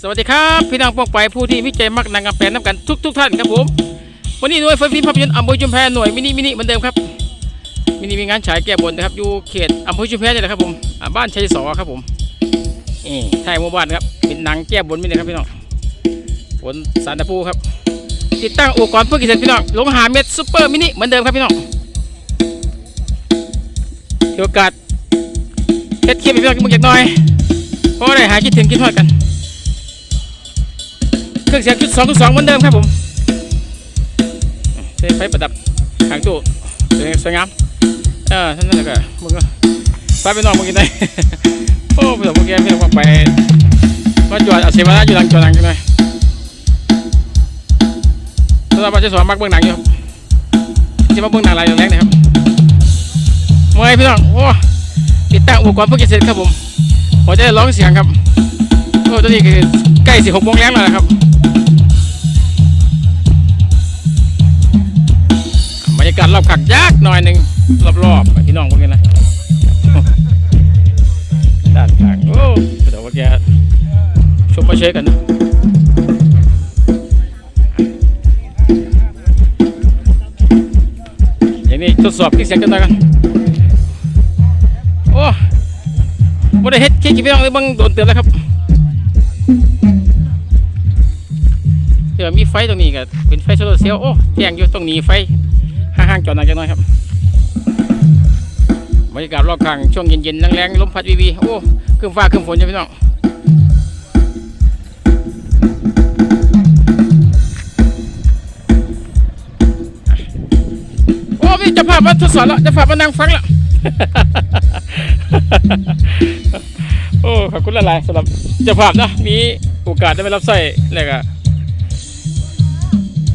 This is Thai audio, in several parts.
สวัสดีครับพี่น้องป้องไปผู้ที่วิจัยมักนางกำแพงน้ำกันทุกทุกท่านครับผมวันนี้หน่วยไฟฟ้าภาพยนตร์อำเภอชุมแพหน่วยมินิมินิเหมือนเดิมครับมินิมีงานฉายแก้บนนะครับอยู่เขตอำเภอชุมแพนี่แหละครับผมบ้านชัยสอครับผมนี่ไทยหมู่บ้านครับเป็นหนังแก้บนมินิครับพี่น้องบนสารตะปูครับ ติดตั้งอุปกรณ์เพื่อกิจพี่น้องลงหาเม็ดซุปเปอร์มินิเหมือนเดิมครับพี่น้องถือโอกาสเฮ็ดคลิปให้พี่น้องมึงอยากหน่อยเพราะได้หายคิดถึงคิดทอดกัน เครื่องเสียงชุดสองชุดสองเหมือนเดิมครับผมใช้ไฟประดับหางตู้สวยสวยงามเออท่านนั่นแหละก็มึงก็ไฟไปนอกมึงกินได้โอ้พี่สมพวกแกพี่ต้องไปมาจอดอาเสียมาอยู่หลังจอดหลังกันหน่อยสำหรับประชาชนมักเบื้องหนังอยู่ที่มาเบื้องหนังอะไรอย่างแรกนะครับเมื่อยพี่น้องโอ้ติดตั้งอุปกรณ์เพื่อกิจเสร็จครับผมผมจะได้ร้องเสียงครับโอ้ตอนนี้คือใกล้สิหกโมงแล้วนะครับ บรรยากาศรอบขักยากหน่อยหนึ่งรอบๆพี่น้องพวกนี้นะด้านข้างโอ้เดี๋ยวว่าแกชมมาเช็คกันนะอย่างนี้ทดสอบที่เสียงกันหน่อยกันโอ้บ่ได้เฮ็ดคิดกี่พี่น้องเลยบังโดนเตือนแล้วครับเดี๋ยวมีไฟตรงนี้ก็เป็นไฟโซลาร์เซลล์โอ้แจ้งอยู่ตรงนี้ไฟ ห่างจอดหนักจังน้อยครับบรรยากาศรอบข้างช่วงเย็นๆแรงๆลมพัดวีวีโอ้ครึ้มฟ้าครึ้มฝนจ้ะพี่น้องโอ้พี่จะภาพมาทดสอบแล้วจะภาพมานั่งฟังแล้วโอ้ขอบคุณหลายๆสำหรับเจ้าภาพนะมีโอกาสได้ไปรับใช้แล้วก็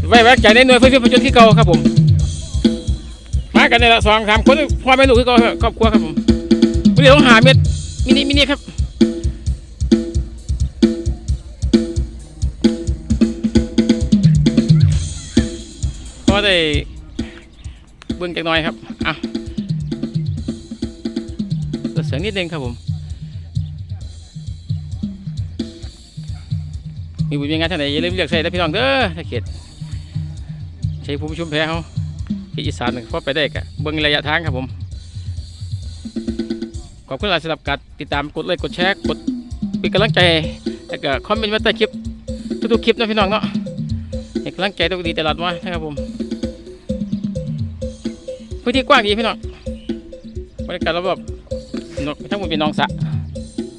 ไว้แวกใจในหน่วยเพื่อนๆประจนที่เก่าครับผม กันเนี่ยละสองสามคนพ่อแม่ลูกคือก็ครอบครัวครับผมวันนี้ต้องหาเม็ดมินิมินิครับพอได้เบื้องจากน้อยครับอะเสียงนิดนึงครับผม มีบุญมีงานท่านไหนอย่าลืมเลือกใส่ได้พี่น้องเด้อถ้าเขตใช้ผู้ประชุมแพ้เขา อีสานหนึ่งพอไปได้กะเบิ่งระยะทางครับผมขอบคุณหลายสำหรับการติดตามกดไลค์กดแชร์กดเป็นกำลังใจแล้วก็คอมเมนต์ไว้ใต้คลิปทุกๆคลิปนะพี่น้องเนาะให้กำลังใจทุกดีตลอดมานะครับผมพื้นที่กว้างดีพี่น้องบรรยากาศรอบๆทั้งหมดเป็นหนองสะ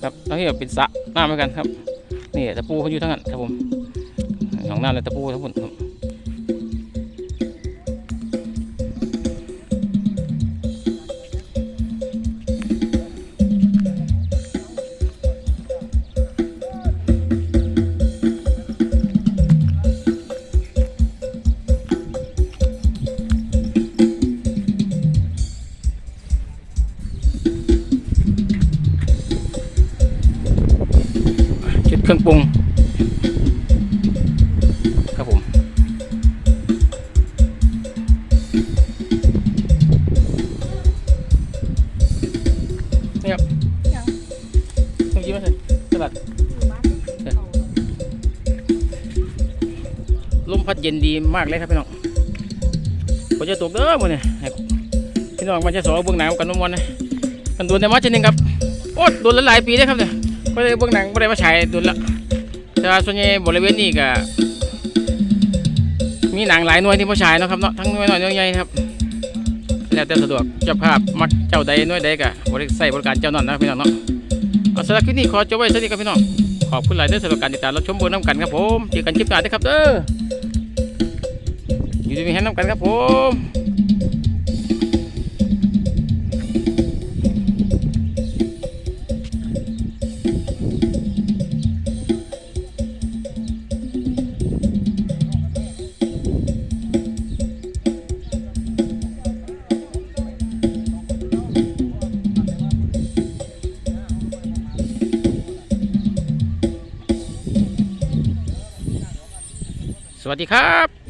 ครับทั้งที่เป็นสะน้ำเหมือนกันครับนี่ตะปูเขาอยู่ทั้งนั้นครับผมหนองน้ำและตะปูทั้งหมดครับ เครื่องปรุงครับผมนี่ครับต้องยิ้มมาสิสลัดลมพัดเย็นดีมากเลยครับพี่น้องฝนจะตกเด้อมื้อนี้ให้พี่น้องมาจะสอเบื้องหนังกันน้ำมันนะกันโดนในมาชนึงครับโอ้โดนหลายปีเลยครับเนี่ย ไม่ได้เบื้องหนังไม่ได้มาฉายดุลละแต่ว่าส่วนใหญ่บริเวณนี้ก็มีหนังหลายหน่วยที่มาฉายนะครับเนาะทั้งหน่วยน้อยหน่วยใหญ่ครับแล้วแต่สะดวกเจ้าภาพมักเจ้าใดหน่วยใดก็บริใส่บริการเจ้านั้นนะพี่น้องเนาะเอาสำหรับคลิปนี้ขอจบไว้สวัสดีครับพี่น้องขอบคุณหลายเด้อสำหรับการติดตามรับชมบนน้ำกันครับผมเจอกันคลิปหน้าด้อครับเด้ออยู่ดีมีแฮนน้ำกันครับผม สวัสดีครับ